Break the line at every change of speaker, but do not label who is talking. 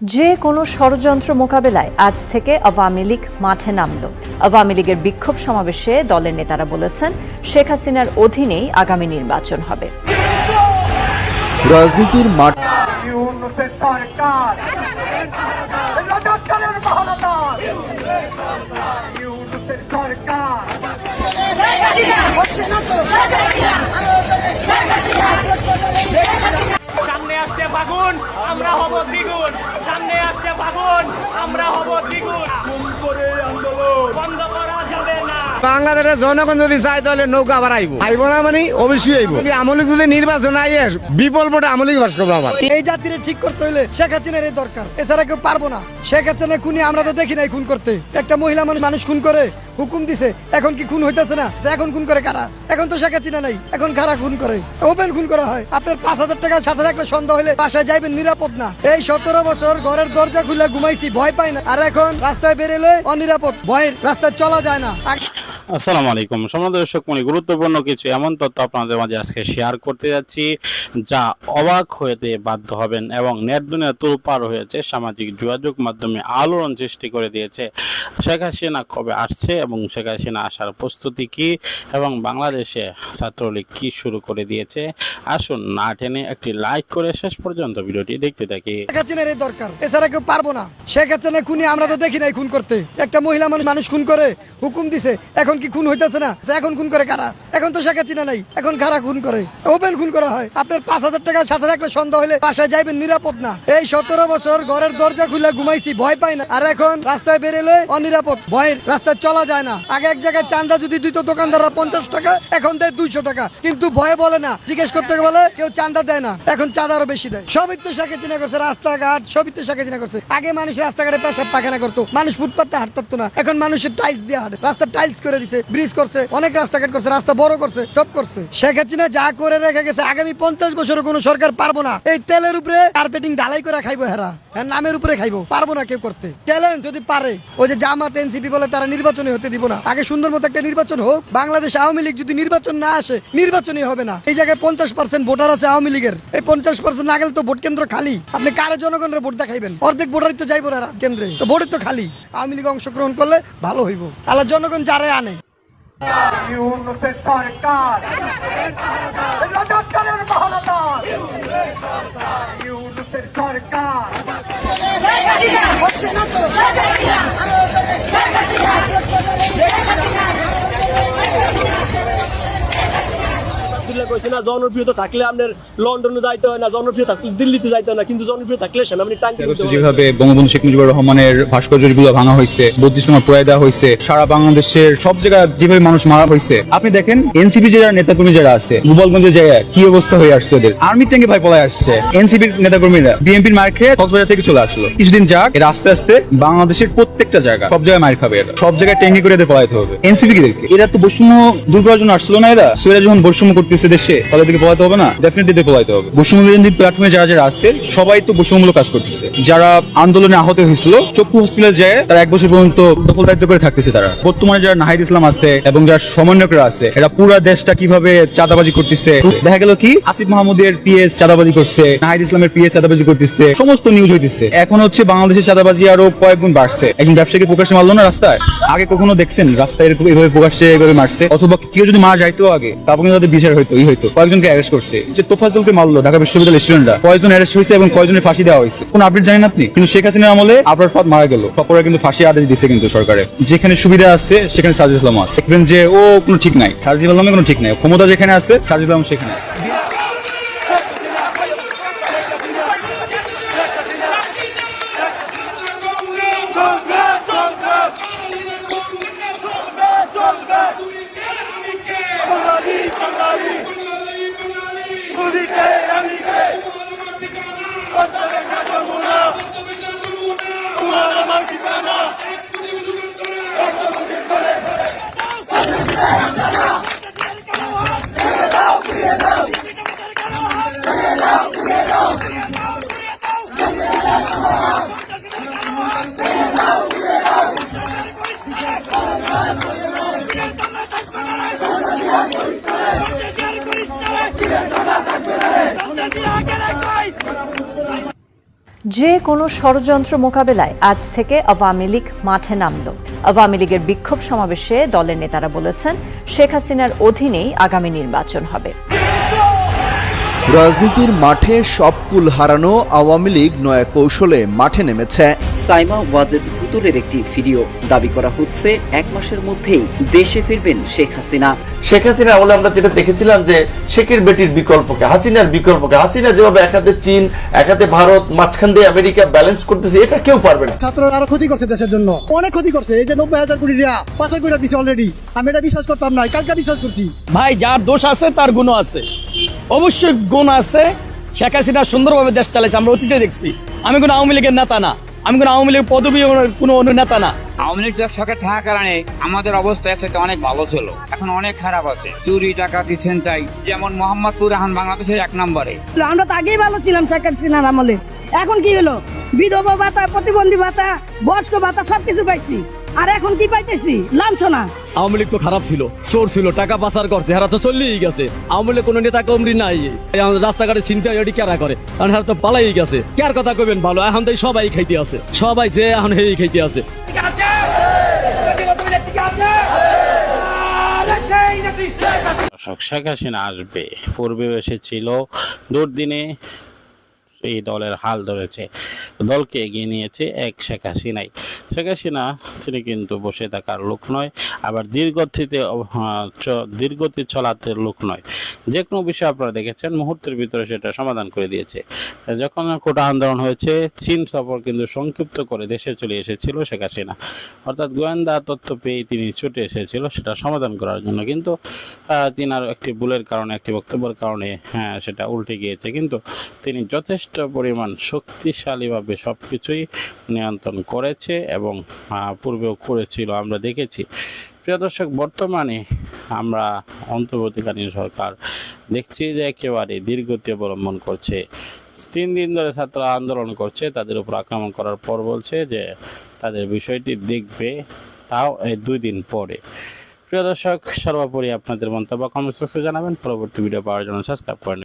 যে কোনো ষড়যন্ত্র মোকাবেলায় আজ থেকে আওয়ামী লীগ মাঠে নামল। আওয়ামী লীগের বিক্ষোভ সমাবেশে দলের নেতারা বলেছেন শেখ হাসিনার অধীনেই আগামী নির্বাচন হবে।
রাজনীতির মাঠ
সামনে আসছে ফাগুন আমরা হব দ্বিগুণ। সামনে আসছে ফাগুন আমরা হব দ্বিগুণ।
বাংলাদেশের জনগণ যদি চাই তাহলে নৌকা আবার আইব। আইব না মানে অবশ্যই আইব। আমলিক যদি নির্বাচন আইয়ে বিপুল ভোটে আমলিক বাস করব আবার।
এই জাতিরে ঠিক করতে হইলে শেখ হাসিনার এই দরকার। এছাড়া কেউ পারব না। শেখ হাসিনা খুনি আমরা তো দেখি নাই খুন করতে। একটা মহিলা মানুষ মানুষ খুন করে হুকুম দিছে এখন কি খুন হইতেছে না? যে এখন খুন করে কারা? এখন তো শেখ হাসিনা নাই এখন কারা খুন করে? ওপেন খুন করা হয়। আপনার পাঁচ হাজার টাকা সাথে থাকলে সন্দেহ হলে বাসায় যাইবেন নিরাপদ না। এই সতেরো বছর ঘরের দরজা খুলে ঘুমাইছি ভয় পাই না। আর এখন রাস্তায় বেরেলে অনিরাপদ ভয়ের রাস্তায় চলা যায় না। আগে-
আসসালামু আলাইকুম। সম্মানিত দর্শক মনে, গুরুত্বপূর্ণ কিছু এমন তথ্য আপনাদের মাঝে আজকে শেয়ার করতে যাচ্ছি, যা অবাক হতে বাধ্য হবেন এবং নেট দুনিয়া তোলপার হয়েছে, সামাজিক যোগাযোগ মাধ্যমে আলোড়ন সৃষ্টি করে দিয়েছে। শেখ হাসিনা কবে আসছে এবং শেখ হাসিনা আসার প্রস্তুতি কি এবং বাংলাদেশে ছাত্রলীগ কি শুরু করে দিয়েছে? আসুন না টেনে একটি লাইক করে শেষ পর্যন্ত ভিডিওটি দেখতে থাকি।
শেখ হাসিনার এই দরকার, এছাড়া কেউ পারব না। শেখ হাসিনা খুনি আমরা তো দেখি নাই খুন করতে। একটা মহিলা মানুষ মানুষ খুন করে, হুকুম দিছে, এখন কি খুন হইতেছে না? এখন খুন করে কারা? এখন তো শেখ হাসিনা নাই। এখন কারা খুন করে? ওপেন খুন করা হয়। আপনার পাঁচ হাজার টাকা সাথে থাকলে সন্দেহ হলে বাসায় যাইবেন, নিরাপদ না। এই সতেরো বছর ঘরের দরজা খুলে ঘুমাইছি, ভয় পাই না। আর এখন রাস্তায় বেরেলে অনিরাপদ। ভয়ের রাস্তায় চলা যায় না। আগে এক জায়গায় চান্দা যদি দিত দোকানদাররা পঞ্চাশ টাকা, এখন দেয় দুইশো টাকা। কিন্তু ভয়ে বলে না। জিজ্ঞেস করতে বলে, কেউ চান্দা দেয় না। এখন চাঁদা আরও বেশি দেয়। সবই তো শেখে চিনা করছে। রাস্তাঘাট, সবই তো শেখে চিনা করছে। আগে মানুষ রাস্তাঘাটে পেশাব পায়খানা করতো। মানুষ ফুটপাতে হাঁটতো না। এখন মানুষের টাইলস দিয়ে হাঁটে। রাস্তা টাইলস করে দিছে ব্রিজ করছে, অনেক রাস্তাঘাট করছে, রাস্তা বড় করছে সব করছে। শেখ হাসিনা যা করে রেখে গেছে, আগামী পঞ্চাশ বছরের কোনো সরকার পারব না। এই তেলের উপরে কার্পেটিং ঢালাই করে খাইবো হেরা। হ্যাঁ নামের উপরে খাইবো। পারব না কেউ করতে। চ্যালেঞ্জ যদি পারে, ওই যে জামাত, এনসিপি বলে তারা নির্বাচনে হতে দিব না। আগে সুন্দর মতো একটা নির্বাচন হোক, বাংলাদেশ আওয়ামী লীগ যদি নির্বাচন না আসে, নির্বাচনই হবে না। এই জায়গায় পঞ্চাশ পার্সেন্ট ভোটার আছে আওয়ামী লীগের। এই পঞ্চাশ পার্সেন্ট না গেলে তো ভোট কেন্দ্র খালি। আপনি কারে জনগণের ভোট দেখাইবেন? অর্ধেক ভোটারই তো যাইবো না কেন্দ্রে। তো ভোটই তো খালি। আওয়ামী লীগ অংশগ্রহণ করলে ভালো হইব। আল্লাহ জনগণ যারে আনে
ইউনুসের সরকার। রাজাকারের মহানতার ইউনুসের সরকার।
না জনপ্রিয়তা থাকলে আপনার লন্ডনে যাইতে হয় না জনপ্রিয় থাকলে দিল্লিতে যাইতে হয় না কিন্তু জনপ্রিয় থাকলে সেনাবাহিনী
যাচ্ছে যেভাবে বঙ্গবন্ধু শেখ মুজিবুর রহমানের ভাস্কর্যগুলো ভাঙা হয়েছে বত্রিশ নম্বর প্রয়ায় দেওয়া হয়েছে সারা বাংলাদেশের সব জায়গায় যেভাবে মানুষ মারা হয়েছে। আপনি দেখেন এনসিপি যারা নেতাকর্মী যারা আছে গোপালগঞ্জের জায়গায় কি অবস্থা হয়ে আসছে ওদের? আর্মি ট্যাঙ্কে ভাই পলায় আসছে। এনসিপির নেতাকর্মীরা বিএনপির মার খেয়ে কক্সবাজার থেকে চলে আসলো। কিছুদিন যাক এরা আস্তে আস্তে বাংলাদেশের প্রত্যেকটা জায়গা সব জায়গায় মার খাবে এরা। সব জায়গায় ট্যাঙ্কি করে এদের পলাইতে হবে। এনসিপি কিদেরকে এরা তো বৈষম্য দূর করার জন্য আসলো না এরা? সো এরা যখন বৈষম্য করতেছে দেশে তাহলে পলাইতে হবে না ডেফিনেটলি হবে। প্ল্যাটফর্মে যারা যারা সবাই তো কাজ করতেছে। যারা আন্দোলনে আহত হয়েছিল, চক্ষু যায়, তারা এক বছর পর্যন্ত দখল দায়িত্ব করে থাকতেছে তারা। বর্তমানে যারা নাহিদ ইসলাম আছে এবং যারা সমন্বয়করা আছে, এরা পুরা দেশটা কীভাবে চাঁদাবাজি করতেছে? দেখা গেল কি, আসিফ মাহমুদের পিএস চাঁদাবাজি করছে, নাহিদ ইসলামের পিএস চাঁদাবাজি করতেছে, সমস্ত নিউজ হইতেছে। এখন হচ্ছে বাংলাদেশের চাঁদাবাজি আরও কয়েক গুণ বাড়ছে। একজন ব্যবসায়ীকে প্রকাশ্যে মারলো না রাস্তায়? আগে কখনো দেখছেন রাস্তায় এরকম এভাবে প্রকাশ্যে এভাবে মারছে? অথবা কেউ যদি মারা যাইতো আগে, তারপর কিন্তু তাদের বিচার হইতো, ই হইতো। কয়েকজনকে অ্যারেস্ট করছে। যে তোফাজলকে মারলো ঢাকা বিশ্ববিদ্যালয়ের স্টুডেন্টরা কয়েকজন অ্যারেস্ট হয়েছে এবং কয়েকজনের ফাঁসি দেওয়া হয়েছে। কোন আপডেট জানেন আপনি? কিন্তু শেখ হাসিনার আমলে আবরার ফাদ মারা গেল। তারপরে কিন্তু ফাঁসি আদেশ দিচ্ছে কিন্তু সরকারে। যেখানে সুবিধা আছে, সেখানে সাজিদ ইসলাম আছে। দেখবেন যে ও কোনো ঠিক নাই। সাজিদ ইসলামের কোনো ঠিক নাই। ক্ষমতা যেখানে আছে সাজিদ ইসলাম সেখানে আছে।
Republika
যে কোনো ষড়যন্ত্র মোকাবেলায় আজ থেকে আওয়ামী লীগ মাঠে নামল। আওয়ামী লীগের বিক্ষোভ সমাবেশে দলের নেতারা বলেছেন শেখ হাসিনার অধীনেই আগামী নির্বাচন হবে।
রাজনীতির মাঠে সব কুল হারানো আওয়ামী লীগ নয়া কৌশলে মাঠে নেমেছে।
সাইমা ওয়াজেদ পুতুলের একটি ভিডিও। দাবি করা হচ্ছে এক মাসের মধ্যেই দেশে ফিরবেন শেখ হাসিনা।
শেখ হাসিনা আমলে আমরা যেটা দেখেছিলাম যে শেখের বেটির বিকল্পকে হাসিনার বিকল্পকে হাসিনা যেভাবে এক হাতে চীন এক হাতে ভারত মাঝখান দিয়ে আমেরিকা ব্যালেন্স করতেছে এটা কেউ পারবে না।
ছাত্ররা আরও ক্ষতি করছে দেশের জন্য। অনেক ক্ষতি করছে এই যে নব্বই হাজার কোটি টাকা পাচার করে দিছে অলরেডি আমি এটা বিশ্বাস করতাম না কালকে বিশ্বাস করছি।
ভাই যার দোষ আছে তার গুণ আছে। অবশ্যই গুণ আছে। শেখ হাসিনা সুন্দরভাবে দেশ চালাইছে আমরা অতীতে দেখছি। আমি কোনো আওয়ামী লীগের নেতা না। আমি কোনো আওয়ামী লীগ পদবী কোনো অন্য নেতা না।
আওয়ামী লীগ সরকার থাকার কারণে আমাদের অবস্থা এর থেকে অনেক ভালো ছিল। এখন অনেক খারাপ আছে। চুরি ডাকাতি ছিনতাই যেমন মোহাম্মদপুর রাহান বাংলাদেশের এক নম্বরে।
আমরা তো আগেই ভালো ছিলাম শেখ হাসিনার আমলে। এখন কি হলো? বিধবা ভাতা প্রতিবন্ধী ভাতা বয়স্ক ভাতা সবকিছু পাইছি। আর এখন কি পাইতেছি? লাঞ্ছনা।
আওয়ামী লীগ তো খারাপ ছিল চোর ছিল টাকা পাচার করছে এরা তো চললেই গেছে। আওয়ামী লীগ কোনো নেতা কমরি নাই। আমাদের রাস্তাঘাটে চিন্তা এটি কেরা করে? কারণ এরা তো পালাই গেছে। কার কথা কবেন ভালো? এখন তো সবাই খাইতে আছে। সবাই যে এখন হেই খাইতে আছে।
শেখ হাসিনা আসবে। পূর্বে এসেছিল দুর্দিনে। এই দলের হাল ধরেছে। দলকে এগিয়ে নিয়েছে এক শেখ হাসিনাই। শেখ হাসিনা, তিনি কিন্তু বসে থাকার লোক নয়, আবার দীর্ঘতিতে দীর্ঘতি চলাতে লোক নয়। যে কোনো বিষয় আপনারা দেখেছেন, মুহূর্তের ভিতরে সেটা সমাধান করে দিয়েছে। যখন কোটা আন্দোলন হয়েছে, চীন সফর কিন্তু সংক্ষিপ্ত করে দেশে চলে এসেছিল শেখ হাসিনা। অর্থাৎ গোয়েন্দা তথ্য পেয়ে তিনি ছুটে এসেছিল সেটা সমাধান করার জন্য। কিন্তু তিনি তিনার একটি ভুলের কারণে, একটি বক্তব্যের কারণে হ্যাঁ সেটা উল্টে গিয়েছে। কিন্তু তিনি যথেষ্ট পরিমাণ শক্তিশালীভাবে সব কিছুই নিয়ন্ত্রণ করেছে এবং পূর্বেও করেছিল, আমরা দেখেছি। প্রিয় দর্শক, বর্তমানে আমরা অন্তর্বর্তীকালীন সরকার দেখছি যে একেবারে দীর্ঘতি অবলম্বন করছে। তিন দিন ধরে ছাত্ররা আন্দোলন করছে, তাদের উপর আক্রমণ করার পর বলছে যে তাদের বিষয়টি দেখবে তাও এই দুই দিন পরে। প্রিয় দর্শক, সর্বোপরি আপনাদের মন্তব্য কমেন্ট বক্সে জানাবেন। পরবর্তী ভিডিও পাওয়ার জন্য সাবস্ক্রাইব করেন